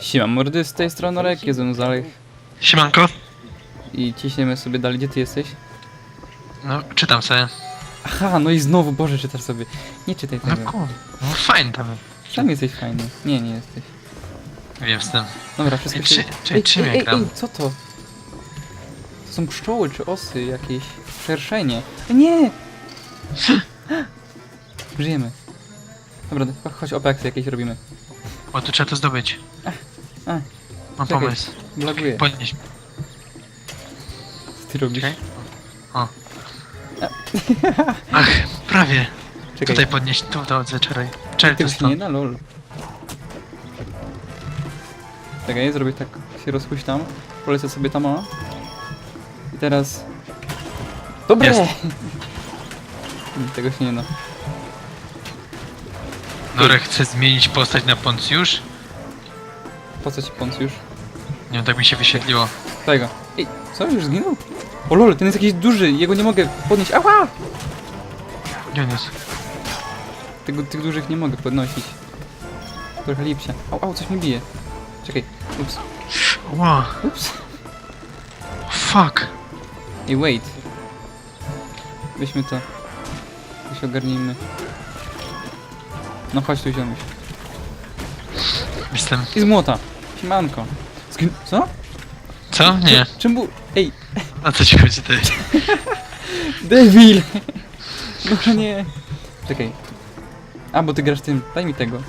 Siema mordy, z tej strony Orek, jest Zalech Siemanko. i ciśniemy sobie dalej, gdzie ty jesteś? No, czytam sobie. Aha, no i znowu, Boże, czytasz sobie. Nie czytaj No tego. kur... No fajnie tam. Sam jesteś fajny. Nie, nie jesteś. Wiem z tym. Dobra, wszystko Ej, się... czy- czy- czym ja ej, ej, gram? ej, co to? To są pszczoły czy osy jakieś? Szerszenie. Nie! Żyjemy. Dobra, chodź opeksy jakieś robimy. O, tu trzeba to zdobyć. A, Mam czekaj. pomysł. Blaguję. Podnieś. Co ty robisz? Czekaj. O. Ach, prawie. Czekaj, Tutaj podnieś, tu to zaczeraj. Czekaj, tego to się nie stąd. da, lol. Czekaj, zrobię tak, się rozhuśtam. Polecę sobie tam, o. I teraz... Dobre! Jest. Tego się nie da. Norek chce zmienić postać na Poncjusz? Po co ci? Nie wiem, tak mi się wyświetliło. Tego. Ej, co? Już zginął? O lol, ten jest jakiś duży, jego nie mogę podnieść. Ała! Gdzie on jest? Tego, tych dużych nie mogę podnosić. Trochę lipsia. Au, au, coś mi bije. Czekaj. Ups, Wow, ups. fuck. Ej, wait. Weźmy to. Się ogarnijmy. No chodź tu ziomuś. Jestem... I z młota. Siemanko. Zgin... Co? Co? Nie. Czym był... Ej, O co ci chodzi ty? Devil! No nie. Czekaj. A, bo ty grasz tym. Daj mi tego.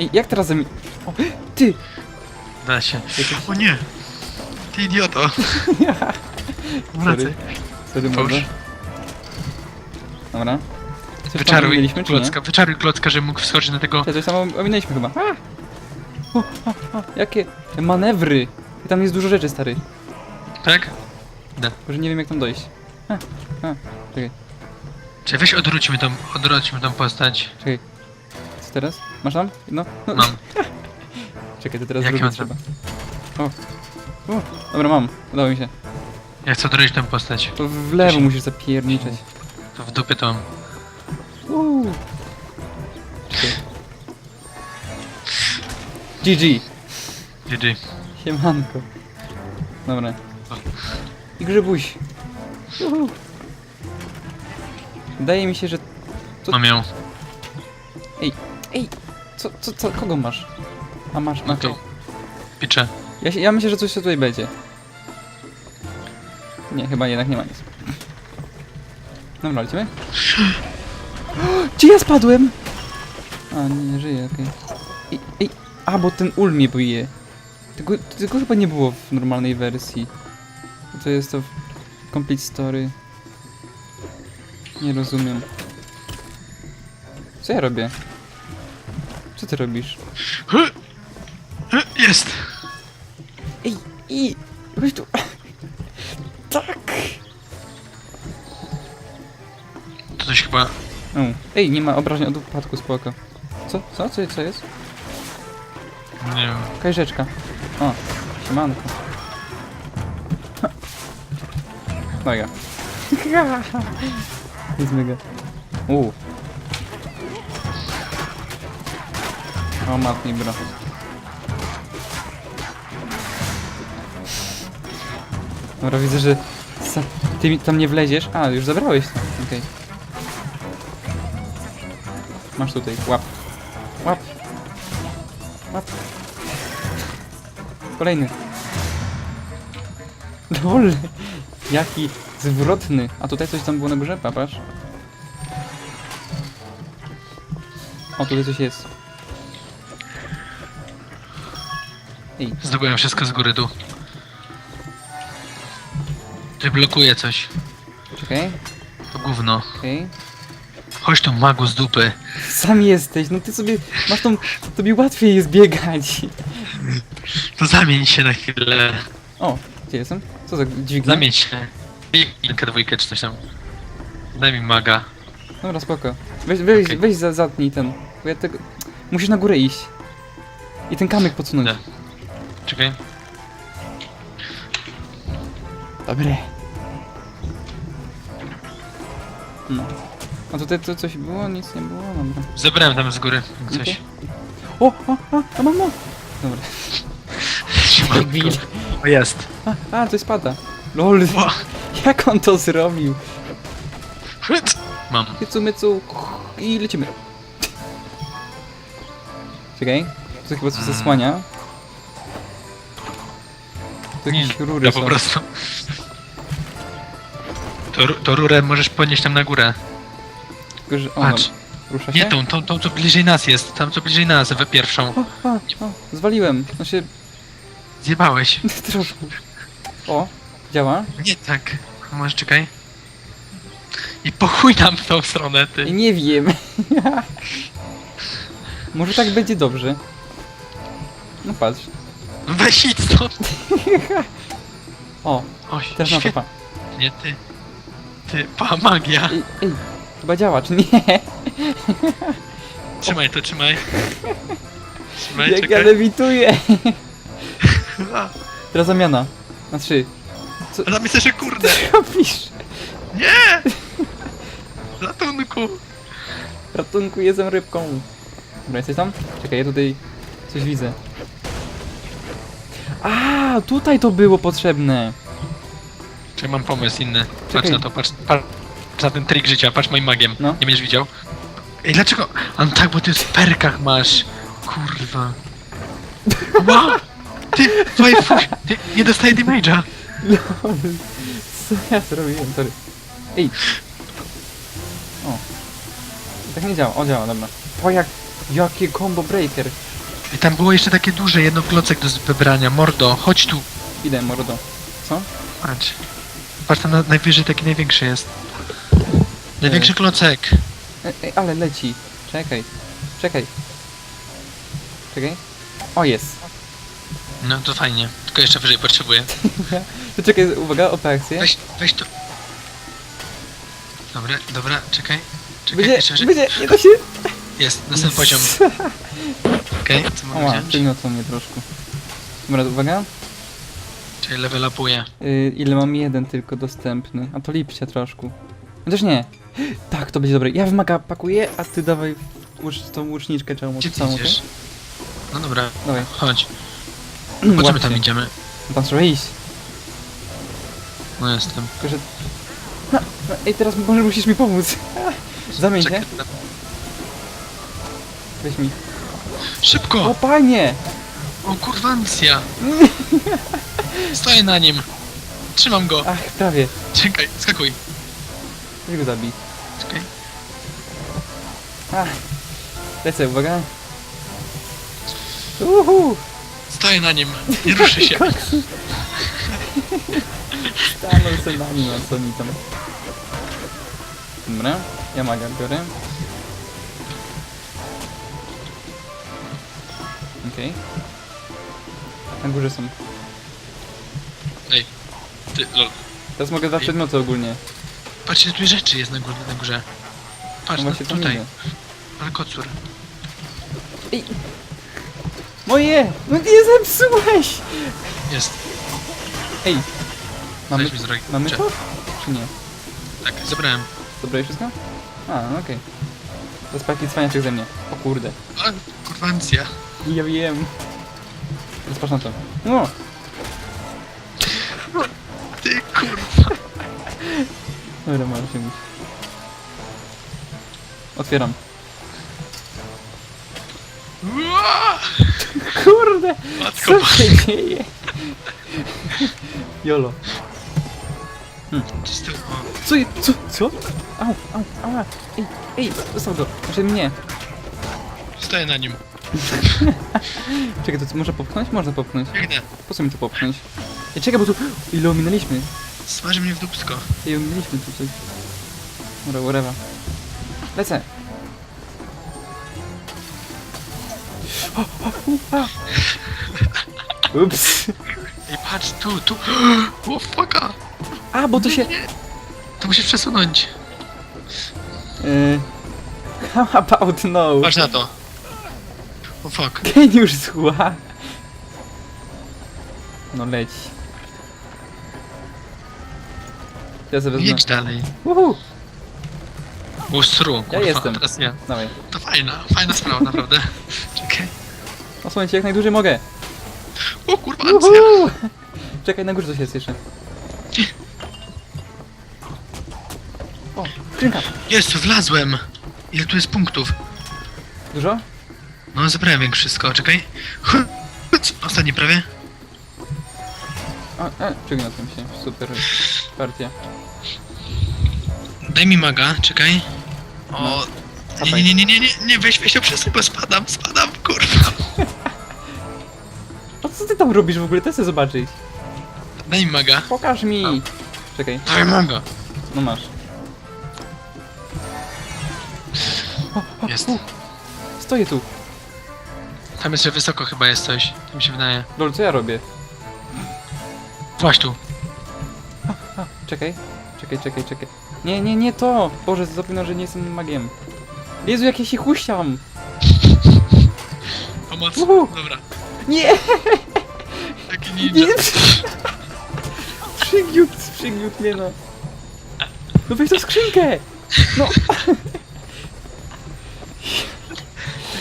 Ej, jak teraz zami... O, ty! Da się. O nie. Ty idioto. Wracaj. Sorry, Połóż. Dobra. Coś tam Wyczaruj ominęliśmy, czy nie? klocka, wyczaruj klocka, żeby mógł wskoczyć na tego... Te, coś tam ominęliśmy chyba. A! O, o, o, jakie manewry! I tam jest dużo rzeczy, stary. Tak? Może nie wiem jak tam dojść. A, a, czekaj, Czy weź odwróćmy tą, odwróćmy tą postać. czekaj. Co teraz? Masz tam? No, no. Mam. Czekaj, to teraz Jakie drugie trzeba. O. o. Dobra, mam. Udało mi się. Ja chcę odwrócić tą postać. To w lewo musisz zapierniczeć. To w dupie to mam. Uuu. GG. GG. Siemanko. Dobra. I grzybuś. Wydaje mi się, że... To- Mam ją. Ej, co, co, co, kogo masz? A masz, No okej. to. Piczę. Ja, się- ja myślę, że coś tutaj będzie. Nie, chyba jednak nie ma nic. Dobra, lecimy? Gdzie ja spadłem? A, nie, nie żyję, okej. A, bo ten ul mnie bije. Tego, tego chyba nie było w normalnej wersji. To jest to w Complete Story. Nie rozumiem. Co ja robię? Co ty robisz? Jest! Ej, i weź tu. Tak. To coś chyba... O, ej, nie ma obrażeń od upadku, spoko. Co? Co? Co, co jest? Nie wiem. Jakaś rzeczka. O, siemanko. Ha. Mega. Jest mega. Uuu. O, matni bro. Dobra, widzę, że sa- ty mi tam nie wleziesz. A, już zabrałeś to. Okej. Masz tutaj, łap. Łap. Łap. Kolejny. Lol. Jaki zwrotny. A tutaj coś tam było na górze? Papasz. O, tutaj coś jest. Ej, Zdobyłem wszystko z góry tu. Ty blokuje coś. czekaj, To gówno. okej. Chodź tu magu z dupy. Sam jesteś, no ty sobie masz tą... Tobie łatwiej jest biegać. To zamień się na chwilę. O, gdzie jestem? Co za dźwignia? Zamień się. Jedynkę, dwójkę czy coś tam. Daj mi maga. Dobra, spoko. Weź, weź, Okej. weź za, zatnij ten. Bo ja tego... Musisz na górę iść. I ten kamyk podsunąć. Idę. Czekaj. Dobre. No. A tutaj to coś było? Nic nie było? Dobra. Zebrałem tam z góry coś. O, o, o, o, mam, mam. Dobra. Debil. O jest. A, a, coś spada. Lol, Ła. jak on to zrobił? Mam. Mycu, mycu i lecimy. Czekaj, to chyba coś zasłania. To Nie, jakieś rury ja są. po prostu. To, ru- to rurę możesz podnieść tam na górę. Tylko, że, o, Patrz. no, rusza się? Nie tą, tą, tą co bliżej nas jest. Tam co bliżej nas, we pierwszą. O, o, o, zwaliłem. Znaczy, Zjebałeś. O, działa. Nie tak. Może czekaj. I pochuj nam w tą stronę, ty. nie wiem. Może tak będzie dobrze. No patrz. Weź idź stąd. O, O, teraz na to świetnie, pa. ty. Ty, pa, magia. Ej, ej, chyba działa, czy nie? Trzymaj to, trzymaj. Trzymaj, Jak ja czekaj. lewituję. Teraz zamiana. Na trzy. A tam jest jeszcze kurde. Robisz? Nie! Ratunku. Ratunku, jestem rybką. Dobra, jesteś tam? Czekaj, ja tutaj coś widzę. A, tutaj to było potrzebne. Czy mam pomysł inny? Patrz Czekaj. na to, patrz, patrz na ten trik życia, patrz moim magiem. No. Nie będziesz widział. Ej, dlaczego? A no tak, bo ty w perkach masz. Kurwa. Wow! Ty, twoje fuś, ty nie dostaję damage'a. Lol. Co ja zrobiłem? Sorry. Ej. O. Tak nie działa. O, działa, dobra. O, jak... Jakie combo breaker. I tam było jeszcze takie duże, jedno klocek do wybrania. Mordo, chodź tu. Idę, mordo. Co? Patrz. Patrz, tam na, najwyżej taki największy jest. Największy klocek. Ej, ej, ale leci. Czekaj. Czekaj. Czekaj. O, jest. No to fajnie, tylko jeszcze wyżej potrzebuję. To czekaj, uwaga, operację. Weź, weź to. Dobra, dobra, czekaj. Czekaj, Będzie, jeszcze wyżej. będzie, nie da się. Jest, następny poziom. Okej, co mogę Oła, wziąć? mnie troszkę. Dobra, uwaga. Czyli level upuję. Yy, ile mam jeden tylko dostępny. A to lipcie troszkę. Chociaż nie. Tak, to będzie dobre. Ja w maga pakuję, a ty dawaj tą łuczniczkę czemu Gdzie ty całą, idziesz? No dobra? Dawaj. chodź. Po co my Łapcie. tam idziemy? No Tam trzeba iść. No jestem. Tylko, że... No, no, ej, teraz może musisz mi pomóc. Zamień się. Czekaj, Weź mi. O, Szybko! panie! O kurwancja! Stoję na nim. Trzymam go. Ach, prawie. Czekaj, skakuj. Weź go zabij. Czekaj. Ach. Lecę, uwaga. Uhu! Stoję na nim. Nie ruszy się. Stanął se na nim, a co mi tam. Dobra, ja maga biorę. Okej. Na górze są. Ej, ty, lol. Teraz mogę Ej. przedmioty ogólnie. Patrzcie, tu rzeczy jest na górze. Na górze. Patrz, No no, właśnie tutaj. Ale kocur. Ej! Moje! No nie zepsułeś! Jest. Ej! Mamy, Weź mi z mamy to? Czy nie? Tak, zebrałem. Dobra i wszystko? A, no okej. Teraz paki cwaniaczek ze mnie. O kurde. A, kurwancja. Ja wiem. Teraz patrz na to. No! Ty kurwa. Dobra, może się być. Otwieram. Ua! Kurde! Matko, Co się dzieje? Jolo. czysty. O, Co? je- Co? Co? Au, au, ała. Ej, ej, zostaw go. Znaczy mnie. Stoję na nim. Czekaj, to co, można popchnąć? Można popchnąć. Biegnę. Po co mi to popchnąć? Ej, czekaj, bo tu... Ile ominęliśmy? Smaży mnie w dupsko. Ej, ominęliśmy tu coś. Dobra, whatever. Lecę. Ups. Ej, patrz, tu, tu. O, fucka. A, bo to się... To musisz przesunąć. Yy... How about no? Patrz na to. O, fuck. Geniusz zła. No leć. Ja sobie wezmę. Jedź dalej. Uhu. Ustru, Ja kurwa, jestem. teraz ja. Dawaj. To fajna, fajna sprawa, naprawdę. Czekaj. Osłonię jak najdłużej mogę. O kurwa, Ancja! Uhu! Czekaj, na górze coś jest jeszcze. O, skrzynka. Jest, wlazłem! Ile tu jest punktów? Dużo? No, zebrałem większe wszystko, czekaj. Ostatni prawie. A, a, przygniotłem się. Super partia. Daj mi maga, czekaj. O... Nie, Dawaj. nie, nie, nie, nie, nie, weź, weź to bo spadam, spadam, kurwa. Tam robisz w ogóle? To chcę zobaczyć. Daj mi maga. Pokaż mi. Czekaj, Daj maga. no masz. Jest. Stoję tu. Tam jeszcze wysoko chyba jest coś, to mi się wydaje. Lol, co ja robię? Właśnie tu. A, czekaj. Czekaj, czekaj, czekaj. Nie, nie, nie to! Boże, zapomniał, że nie jestem magiem. Jezu, jak ja się huściam! Pomoc. Uhu. Dobra. Nie! Ninja. Nie! Przygniótł, przygniótł mnie, no. No weź tą skrzynkę! No!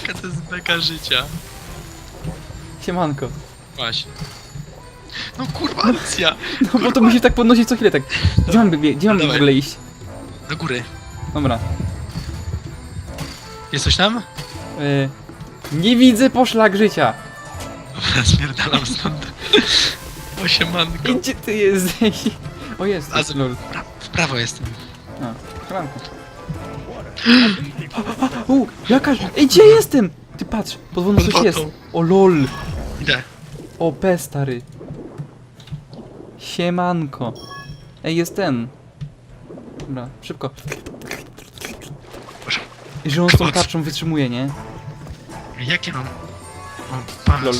Jaka to jest beka życia. Siemanko. Właśnie. No kurwa, Ancja! No bo to musi tak podnosić co chwilę, tak. Gdzie mam, bie- gdzie mam w Dawaj. ogóle iść? Do góry. Dobra. Jest coś tam? Y, nie widzę poszlak życia. Dobra, spierdalam stąd. Osiemanko. Gdzie ty jesteś? O jest, A z- lol. Pra w prawo jestem. A, siemanko. U, jakaś... Ej, gdzie jestem? Ty patrz, pod wodą Pod coś jest. wodą. O lol. Idę. O, P stary. Siemanko. Ej, jest ten. Dobra, szybko. I że on z tą tarczą wytrzymuje, nie? Jak ja mam? Lol.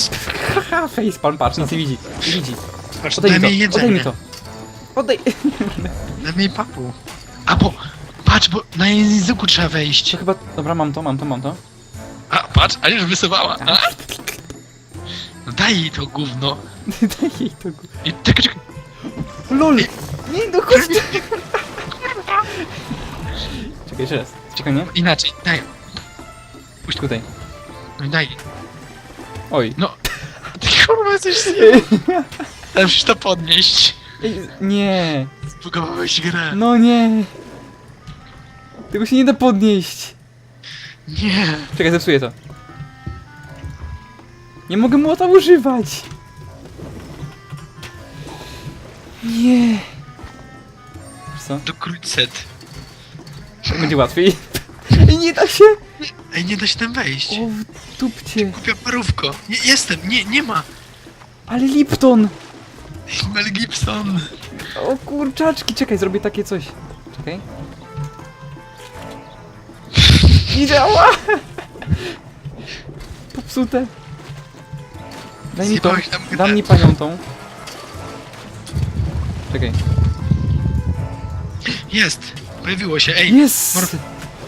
Haha, facepalm, patrz, nic nie widzi. Nie widzi. Patrz, Oddaj daj mi to, oddaj mi jedzenie. to. Oddaj. Daj mi papu. A bo, patrz, bo na języku trzeba wejść. To chyba... Dobra, mam to, mam to, mam to. A, patrz, a już wysuwała. A? No daj jej to gówno. Daj jej to. gu- I czekaj, czekaj. LOL! Nie, no chodź. Czekaj, jeszcze raz. Czekaj, nie? Inaczej, daj. Tutaj. No i daj. Oj. No. Ty kurwa jesteś zjebany. Ale musisz to podnieść. Ej, nie. Zbugowałeś grę. No nie. Tego się nie da podnieść. Nie. Czekaj, zepsuję to. Nie mogę młota używać. Nie. Co? Do set. Będzie łatwiej. Ej, nie da się. Ej, nie da się tam wejść. O, w dupcie. Kupia parówko. Nie, jestem, nie, nie ma. Ale Lipton. Mel Gibson. O kurczaczki, czekaj, zrobię takie coś. Czekaj. Nie działa! Popsute. Daj mi Zjebałeś grę. dam mi panią tą. Czekaj. Jest. Pojawiło się, ej. Jest! Mor-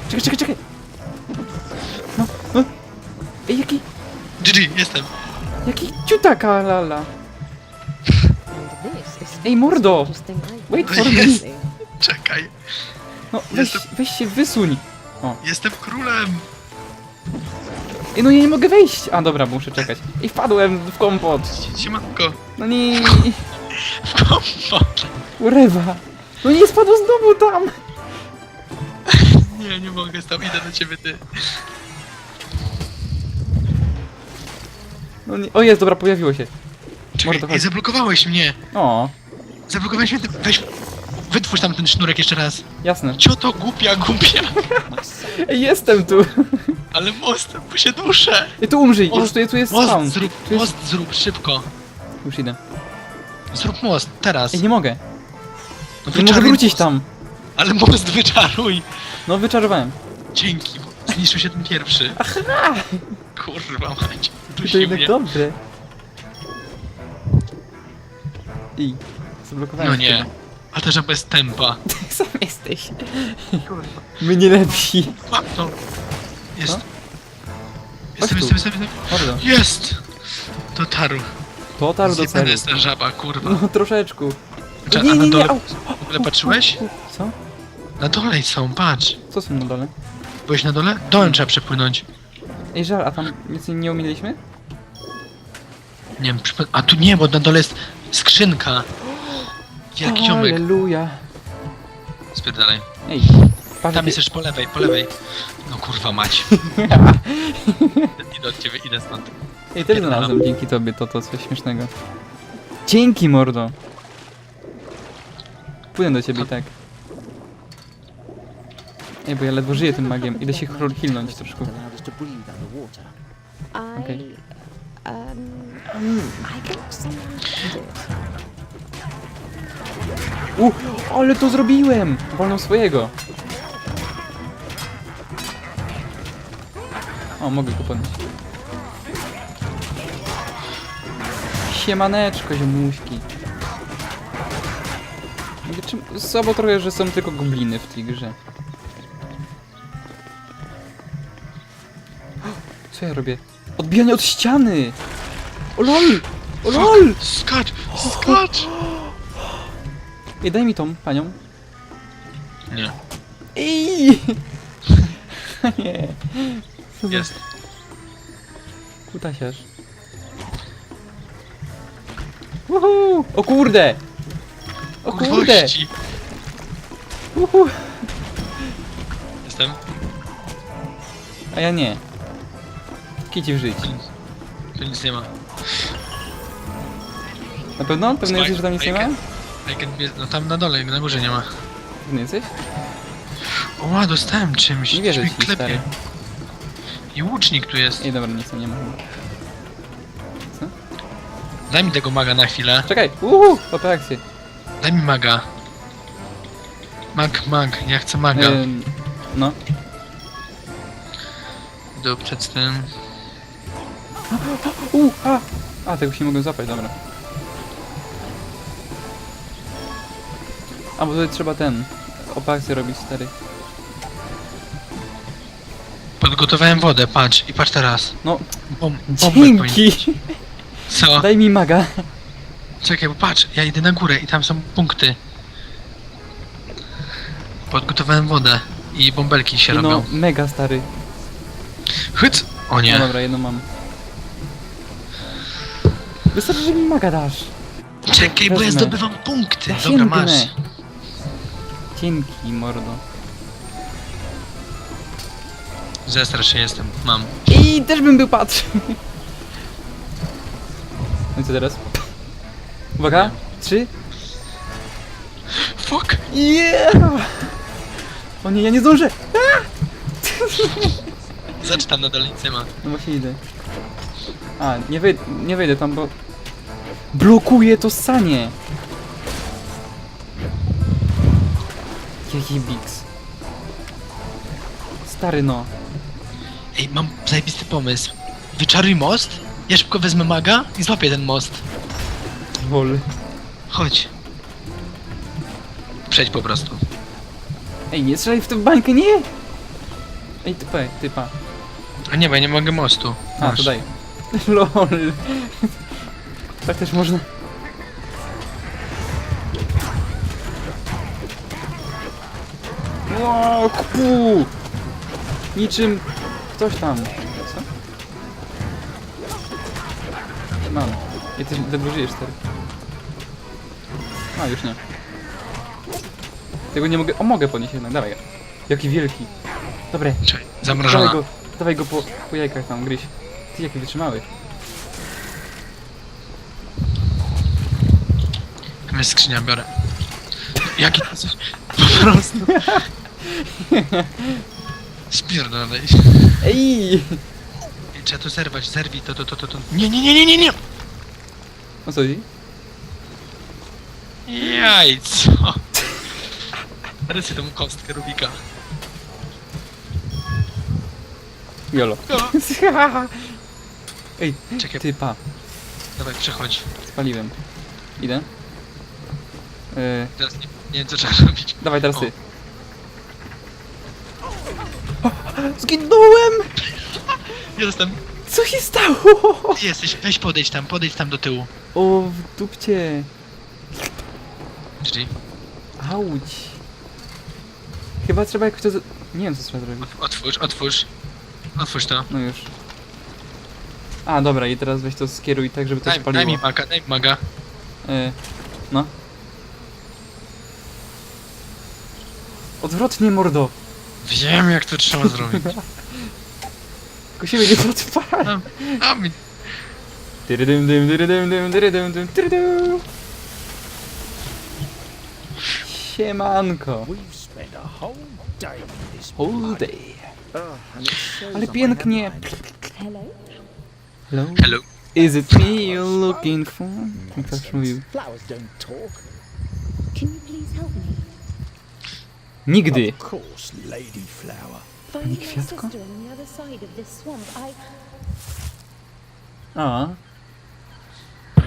Czekaj, czekaj, czekaj! Ej, jaki, GG, jestem. jaki ciutaka lala. Ej, mordo! Wait for me! Czekaj. No, weź, Jestem- weź się wysuń. Jestem królem. Ej, no ja nie mogę wejść! A, dobra, muszę czekać. I wpadłem w kompot. Siemanko. No nie, Kompot. urywa. No nie spadł znowu tam. Nie, nie mogę tam, idę do ciebie ty. No nie, o jest, dobra, pojawiło się. Czekaj, ej, zablokowałeś mnie. O, Zablokowałeś mnie, weź, wytwórz tam ten sznurek jeszcze raz. jasne. Cioto głupia, głupia. Ej, jestem tu. Ale mostem, bo się duszę. Ej, tu umrzyj, Most, już tu, tu jest. Most zrób, Tu jest... most zrób, szybko. Już idę. Zrób most, teraz. Ej, nie mogę. No Nie mogę wyczaruj wrócić most. tam. Ale most wyczaruj. No, wyczarowałem. Dzięki, bo zniszczył się ten pierwszy. Kurwa mać, To dusi jednak mnie. dobrze. I zablokowałem No nie. A ta żaba jest tempa. Sam jesteś. My nie lepsi. Łap to. Jest. Co? Jestem, tu. jestem, jestem, jestem. Jest! To taru. Dotarł do Zjebana celu. jest ta żaba, kurwa. No, troszeczkę. Cze- a Nie, na nie, nie, dole, au. w ogóle patrzyłeś? Co? Na dole są, patrz. Co są na dole? Byłeś na dole? Dołem trzeba przepłynąć. Ej, żal, a tam nic nie ominęliśmy? Nie wiem, przypa- a tu nie, bo na dole jest skrzynka. Wielki ziomek. Aleluja. Spierdalaj. Ej, patrz, Tam jest też po lewej, po lewej. No kurwa mać. idę od ciebie, idę stąd. Ej, też znalazłem dzięki tobie to, to coś śmiesznego. Dzięki, mordo! Płynę do ciebie tak. Ej, bo ja ledwo żyję tym magiem. Idę się chro- hilnąć troszkę. someone did. U, ale to zrobiłem! Wolną swojego. O, mogę go podnieść. Siemaneczko, ziomuśki. Czym- Słabo trochę, że są tylko gobliny w tej grze. Co ja robię? Odbijanie od ściany! O lol! O lol! Skacz! Skacz! Ej, daj mi tą panią. Nie, Ej! Nie. Jest. Kutasiarz. Uhu! O kurde! O kurde! Uhu! Jestem. A ja nie. Kici w żyć. Tu nic, nie ma. Na pewno? Pewny jesteś, że tam nic nie ma? I can be, no tam na dole, na górze nie ma. Pewny jesteś? O, dostałem czymś. Nie wierzę czymś ci, klepie. stary. I łucznik tu jest. Ej, dobra, nic tam nie ma. Daj mi tego maga na chwilę. Czekaj! Uhu! Oto akcję. Daj mi maga. Mag, mag, ja chcę maga. Ym, no. Idę przed tym. U, a! A, tego się nie mogę zapać, dobra. A, bo tutaj trzeba ten... Opakcję robić, stary. Podgotowałem wodę, patrz. I patrz teraz. No, Bom, bombę powinien- dzięki! Co? Daj mi maga. Czekaj, bo patrz, ja idę na górę i tam są punkty. Podgotowałem wodę i bąbelki się No, robią. mega stary. Hyc! O No nie. dobra, jedno mam. Wystarczy, że mi maga dasz. Czekaj, bo ja Wezmę. zdobywam punkty. Ja Dobra, sięgnę. masz. Dzięki, mordo. Zestrasz się jestem, mam. I też bym był patrzył. No i co teraz? Uwaga, trzy. Fuck! Yeah! O nie, ja nie zdążę! Zacz tam na nic nie ma. No właśnie idę. A, nie, wej nie wejdę tam, bo... Blokuje to sanie! Jaki biks. Stary no. Ej, mam zajebisty pomysł. Wyczaruj most, ja szybko wezmę maga i złapię ten most. Wol. Chodź. Przejdź po prostu. Ej, nie strzelaj w tę bańkę, nie! Ej, typa, typa. A nie, bo ja nie mogę mostu. A, Masz. to daj. LOL. Tak też można. Wow, kpu! Niczym ktoś tam. Co? Mam. Ja też ledwo żyjesz, stary. A, już nie. Tego nie mogę... O, mogę podnieść jednak, dawaj. Jaki wielki. Dobre, Czekaj, dawaj zamrożona. go, dawaj go po, po jajkach tam, gryź. Ty jaki wytrzymały. Tam jest skrzynia, biorę. Jaki to coś? Po prostu. Spierdolej. Ej! Trzeba tu zerwać, zerwij to, to, to, to, to. Nie, nie, nie, nie, nie, nie! O co chodzi? Jajco! Rysuj tą kostkę Rubika. Jolo. No. Ej, Czekaj, ty pa, dawaj, przechodź. spaliłem. Idę. Yy, Teraz nie, nie wiem, co trzeba robić. dawaj teraz O. ty. Zginąłem! Ja jestem... Co się stało? Ty jesteś, weź podejdź tam, podejdź tam do tyłu. O, w dupcie. Czyli Auć. Chyba trzeba jakoś to... z- Nie wiem co trzeba zrobić. otwórz, otwórz. Otwórz to. No już. A, dobra, i teraz weź to skieruj tak, żeby to Daj, się daj mi maga, daj mi maga. Y, no. Odwrotnie, mordo! Wiem jak to trzeba zrobić. Tylko siebie nie podpal! A, a mi... Tyrydym, dym, tyrydym, dym, tyrydym, dym, tyrydym. Siemanko! We've spent a whole day in this Whole mud. day. Ugh, and it shows Ale on my pięknie. headline. Hello? Hello? Hello. Is it me you're looking for? Jak to już mówił? Flowers don't talk. Can you please help me? Nigdy! Of course, Lady Flower. Finding my kwiatko? sister on the other side of this swamp. I... A.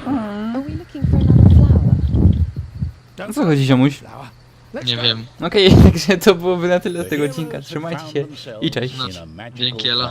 Are we looking for another flower? O co chodzi, ziomuś? flower. Let's Nie go. wiem. Okej, także to byłoby na tyle z tego odcinka. Trzymajcie się i cześć. No, a dzięki, elo.